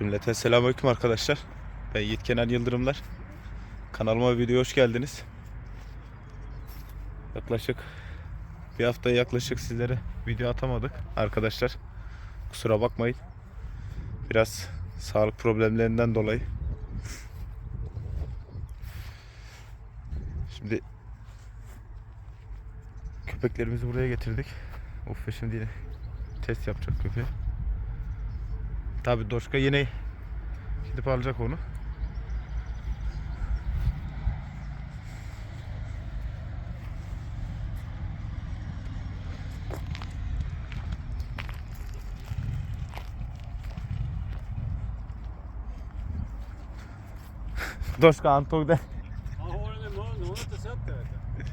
Cümleten selamünaleyküm arkadaşlar. Ben Yiğit Kenan Yıldırımlar. Kanalıma video hoş geldiniz. Yaklaşık bir hafta yaklaşık sizlere video atamadık arkadaşlar. Kusura bakmayın. Biraz sağlık problemlerinden dolayı. Şimdi köpeklerimizi buraya getirdik. Uffe şimdi test yapacak köpeği. Tabi Doşka yine gidip alacak onu. Doška, han tog det. Han har den i munnen, har du inte sett det? vet du?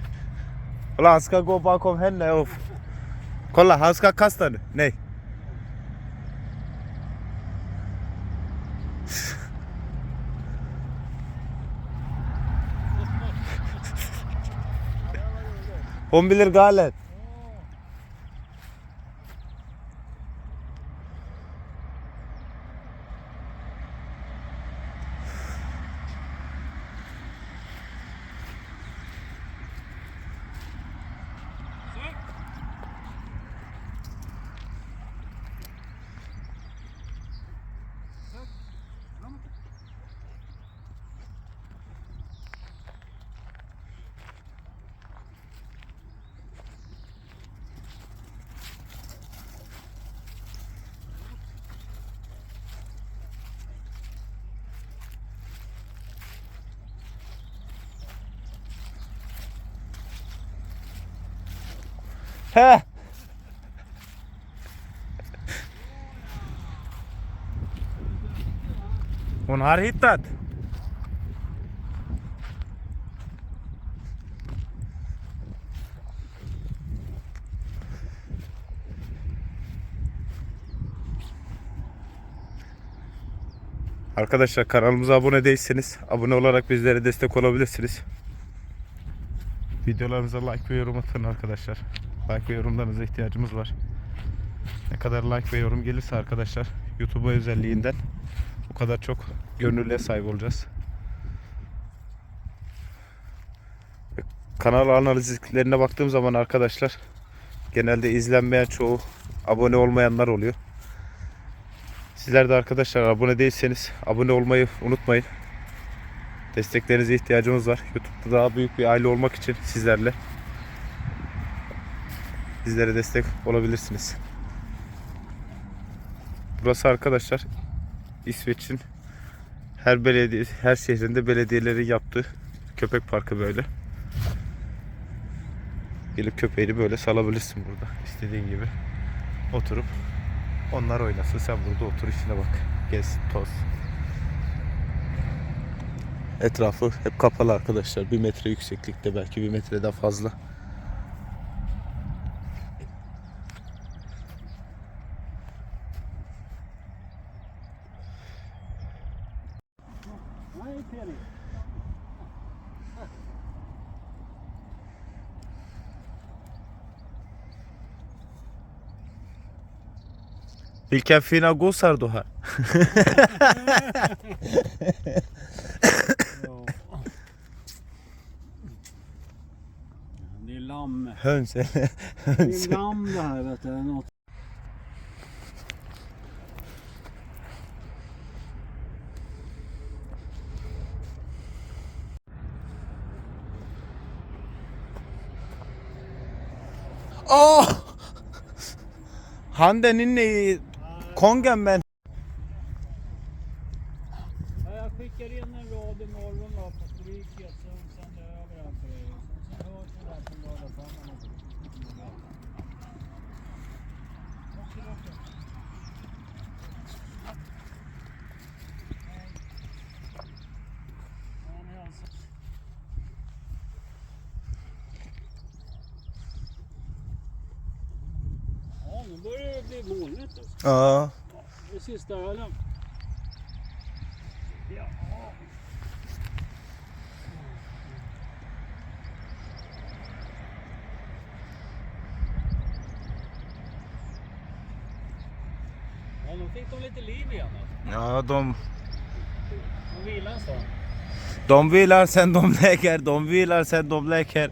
Kolla han ska gå bakom henne och... Kolla han ska kasta nu. Nej. Hon blir galen. He. Hon har hittat. Arkadaşlar kanalımıza abone değilseniz abone olarak bizlere destek olabilirsiniz. Videolarımıza like ve yorum atın arkadaşlar. Like ve yorumlarınıza ihtiyacımız var. Ne kadar like ve yorum gelirse arkadaşlar YouTube'a özelliğinden o kadar çok gönüllüye sahip olacağız. Kanal analizlerine baktığım zaman arkadaşlar genelde izlenmeyen çoğu abone olmayanlar oluyor. Sizler de arkadaşlar abone değilseniz abone olmayı unutmayın. Desteklerinize ihtiyacımız var. YouTube'da daha büyük bir aile olmak için sizlerle bizlere destek olabilirsiniz. Burası arkadaşlar İsveç'in her belediye her şehrinde belediyelerin yaptığı köpek parkı böyle. Gelip köpeğini böyle salabilirsin burada istediğin gibi. Oturup onlar oynasın sen burada otur işine bak. Gez, toz. Etrafı hep kapalı arkadaşlar. Bir metre yükseklikte belki bir metreden fazla. Vilken fina gossar du har. Det är lamm. Höns eller Det höns. är lamm det här vet du. Något. Åh! Handen inne i kongen men. Det bli molnigt alltså. Aa, Det sista ölen. Ja. Ja, nu fick de lite liv igen. alltså. Ja, de, De vilar stund. de vilar sen de läker, de vilar sen de läker.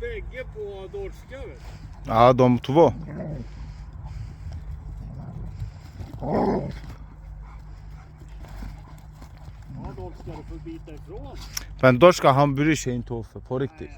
Bägge på dorska vet du. Ja, de två. Ja, då ska du få bita ifrån. Ben Doşka han bryr sig inte för på riktigt.